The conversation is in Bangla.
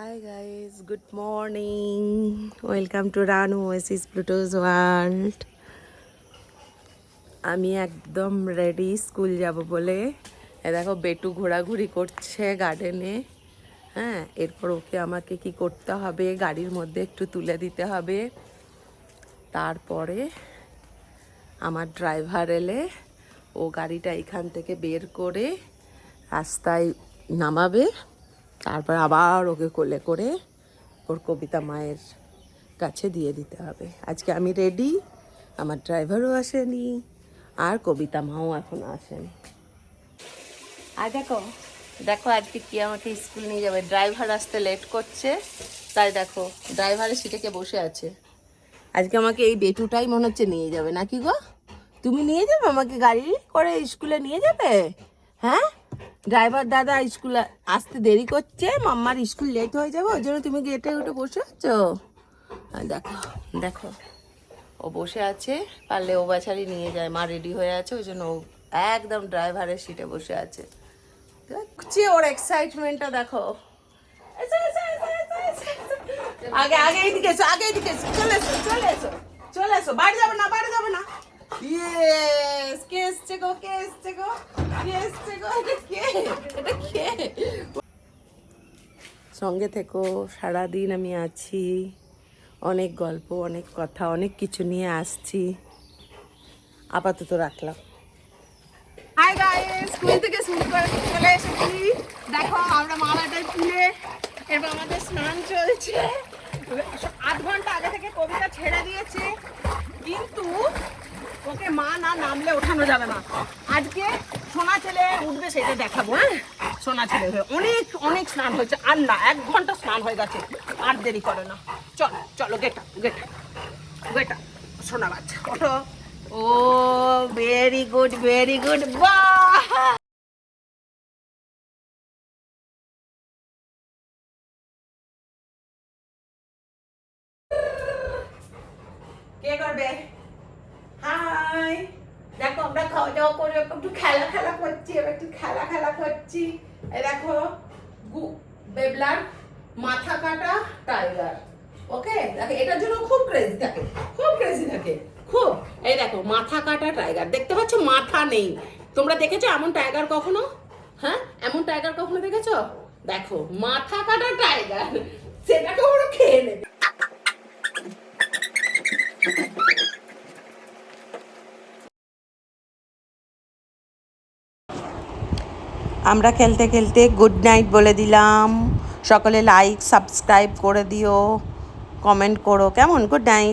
Hi guys good morning welcome to run oasis Pluto's world আমি একদম রেডি স্কুল যাব বলে। এ দেখো, বেটু ঘোরাঘুরি করছে গার্ডেনে হ্যাঁ এরপর ওকে আমাকে কি করতে হবে, গাড়ির মধ্যে একটু তুলে দিতে হবে। তারপরে আমার ড্রাইভার এলে ও গাড়িটা এখান থেকে বের করে রাস্তায় নামাবে। তারপর আবার ওকে কোলে করে ওর কবিতা মায়ের কাছে দিয়ে দিতে হবে। আজকে আমি রেডি আমার ড্রাইভারও আসেনি, আর কবিতা মাও এখন আসেনি। আর দেখো দেখো আজকে কি আমাকে স্কুল নিয়ে যাবে। ড্রাইভার আসতে লেট করছে, তাই দেখো ড্রাইভারের সিটে কে বসে আছে। আজকে আমাকে এই বেটুটাই মনে হচ্ছে নিয়ে যাবে, নাকি গো? তুমি নিয়ে যাবে আমাকে? গাড়ি করে স্কুলে নিয়ে যাবে? হ্যাঁ? ড্রাইভার দাদা স্কুলে আসতে দেরি করছে, মাম্মার স্কুল লেট হয়ে যাবে, ওই জন্য তুমি গেটে উঠে বসে আছো? দেখো দেখো। ও বসে আছে, পারলে ও বাছারি নিয়ে যায়, মা রেডি হয়ে আছে, ওই জন্য ও একদম ড্রাইভারের সিটে বসে আছে। দেখছি ওর এক্সাইটমেন্টটা দেখো। আগে আগে এইদিকে এসো, আগে এইদিকে এসো, চলে এসো চলে এসো চলে এসো। বাড়ি যাবে না, বাড়ি যাবে না। ইয়েস কে এসছে গো, কে এসছে গো, কে এসছে গো? সঙ্গে থেকো, সারাদিন আমি আছি। অনেক গল্প, অনেক কথা, অনেক কিছু নিয়ে আসছি। আপাতত রাখলাম। হাই গাইস স্কুল থেকে শুরু করে চলে এসেছি। দেখো, আমরা মালাটাই তুলে এবার আমাদের স্নান চলছে। আধ ঘণ্টা আগে থেকে কবিতা ছেড়ে দিয়েছে। কিন্তু ওকে মা না নামলে ওঠানো যাবে না। আজকে সোনা ছেলে উঠবে, সেটা দেখাবো হ্যাঁ? সোনা ছেলে হয়ে অনেক অনেক স্নান হয়েছে। আর না, এক ঘণ্টা স্নান হয়ে গেছে। আর দেরি করে না। চল, চলো গেটা গেটা গেটা সোনা বাচ্চা ও very good very good hi দেখো, আমরা খাওয়া দাওয়া করে একটু খেলা খেলা করছি, এবার একটু খেলা খেলা করছি। এই দেখো বেবলার মাথা কাটা টাইগার। ওকে? দেখো, এটার জন্য খুব ক্রেজি থাকে, খুব ক্রেজি থাকে, খুব। এই দেখো, মাথা কাটা টাইগার। দেখতে পাচ্ছ, মাথা নেই। তোমরা দেখেছ এমন টাইগার কখনো? হ্যাঁ? এমন টাইগার কখনো দেখেছ? দেখো, মাথা কাটা টাইগার। সেটাকে ওরা খেয়ে নেবে। আমরা খেলতে খেলতে গুড নাইট বলে দিলাম। সকলে লাইক সাবস্ক্রাইব করে দিও। কমেন্ট করো। কেমন? Good night